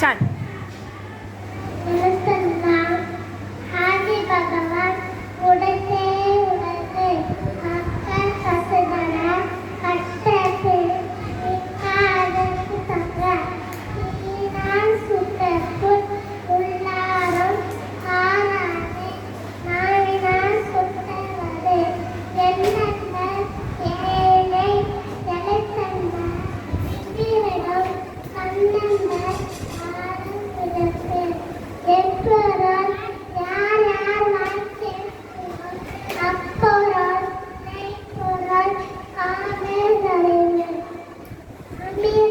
छान. me.